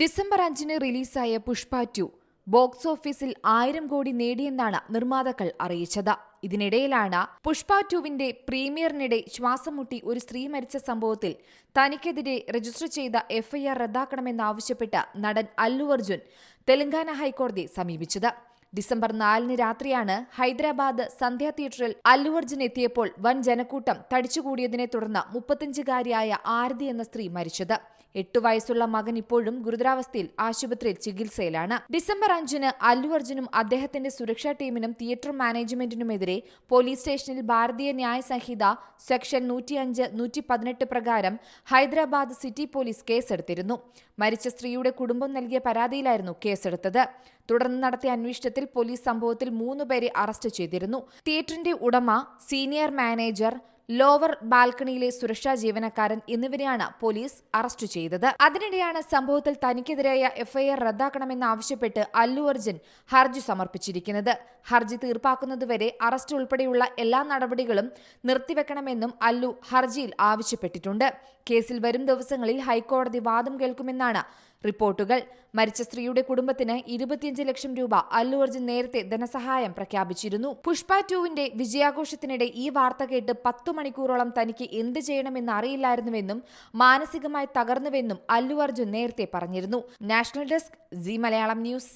December അഞ്ചിന് റിലീസായ Pushpa to. Box ഓഫീസിൽ ആയിരം കോടി നേടിയെന്നാണ് നിർമ്മാതാക്കൾ അറിയിച്ചത്. ഇതിനിടയിലാണ് പുഷ്പ ടുവിന്റെ പ്രീമിയറിനിടെ ശ്വാസം മുട്ടി ഒരു സ്ത്രീ മരിച്ച സംഭവത്തിൽ തനിക്കെതിരെ രജിസ്റ്റർ ചെയ്ത എഫ്ഐആർ റദ്ദാക്കണമെന്നാവശ്യപ്പെട്ട് നടൻ അല്ലു അർജുൻ തെലങ്കാന ഹൈക്കോടതിയെ സമീപിച്ചത്. ഡിസംബർ നാലിന് രാത്രിയാണ് ഹൈദരാബാദ് സന്ധ്യ തിയേറ്ററിൽ അല്ലു അർജുൻ എത്തിയപ്പോൾ വൻ ജനക്കൂട്ടം തടിച്ചുകൂടിയതിനെ തുടർന്ന് മുപ്പത്തിയഞ്ചുകാരിയായ ആരതി എന്ന സ്ത്രീ മരിച്ചത്. എട്ടു വയസ്സുള്ള മകൻ ഇപ്പോഴും ഗുരുതരാവസ്ഥയിൽ ആശുപത്രിയിൽ ചികിത്സയിലാണ്. ഡിസംബർ അഞ്ചിന് അല്ലു അർജുനും അദ്ദേഹത്തിന്റെ സുരക്ഷാ ടീമിനും തിയേറ്റർ മാനേജ്മെന്റിനുമെതിരെ പോലീസ് സ്റ്റേഷനിൽ ഭാരതീയ ന്യായ സംഹിത സെക്ഷൻ നൂറ്റിയഞ്ച് നൂറ്റി പതിനെട്ട് പ്രകാരം ഹൈദരാബാദ് സിറ്റി പോലീസ് കേസെടുത്തിരുന്നു. മരിച്ച സ്ത്രീയുടെ കുടുംബം നൽകിയ പരാതിയിലായിരുന്നു കേസെടുത്തത്. തുടർന്ന് നടത്തിയ അന്വേഷണത്തിൽ പോലീസ് സംഭവത്തിൽ മൂന്നുപേരെ അറസ്റ്റ് ചെയ്തിരുന്നു. തിയേറ്ററിന്റെ ഉടമ സീനിയർ മാനേജർ ലോവർ ബാൽക്കണിയിലെ സുരക്ഷാ ജീവനക്കാരൻ എന്നിവരെയാണ് പോലീസ് അറസ്റ്റ് ചെയ്തത്. അതിനിടെയാണ് സംഭവത്തിൽ തനിക്കെതിരായ എഫ്ഐആർ റദ്ദാക്കണമെന്നാവശ്യപ്പെട്ട് അല്ലു അർജുൻ ഹർജി സമർപ്പിച്ചിരിക്കുന്നത്. ഹർജി തീർപ്പാക്കുന്നതുവരെ അറസ്റ്റ് ഉൾപ്പെടെയുള്ള എല്ലാ നടപടികളും നിർത്തിവെക്കണമെന്നും അല്ലു ഹർജിയിൽ ആവശ്യപ്പെട്ടിട്ടുണ്ട്. കേസിൽ വരും ദിവസങ്ങളിൽ ഹൈക്കോടതി വാദം കേൾക്കുമെന്നാണ് റിപ്പോർട്ടുകൾ. മരിച്ച സ്ത്രീയുടെ കുടുംബത്തിന് ഇരുപത്തിയഞ്ച് ലക്ഷം രൂപ അല്ലു അർജുൻ നേരത്തെ ധനസഹായം പ്രഖ്യാപിച്ചിരുന്നു. പുഷ്പ ടുവിന്റെ വിജയാഘോഷത്തിനിടെ ഈ വാർത്ത കേട്ട് പത്തു മണിക്കൂറോളം തനിക്ക് എന്ത് ചെയ്യണമെന്ന് അറിയില്ലായിരുന്നുവെന്നും മാനസികമായി തകർന്നുവെന്നും അല്ലു അർജുൻ നേരത്തെ പറഞ്ഞിരുന്നു. National desk Zee Malayalam news.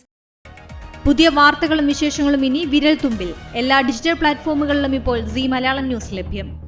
പുതിയ വാർത്തകളും വിശേഷങ്ങളും ഇനി വിരൽ തുമ്പിൽ എല്ലാ ഡിജിറ്റൽ പ്ലാറ്റ്ഫോമുകളിലും ഇപ്പോൾ സി മലയാളം ന്യൂസ് ലഭ്യം.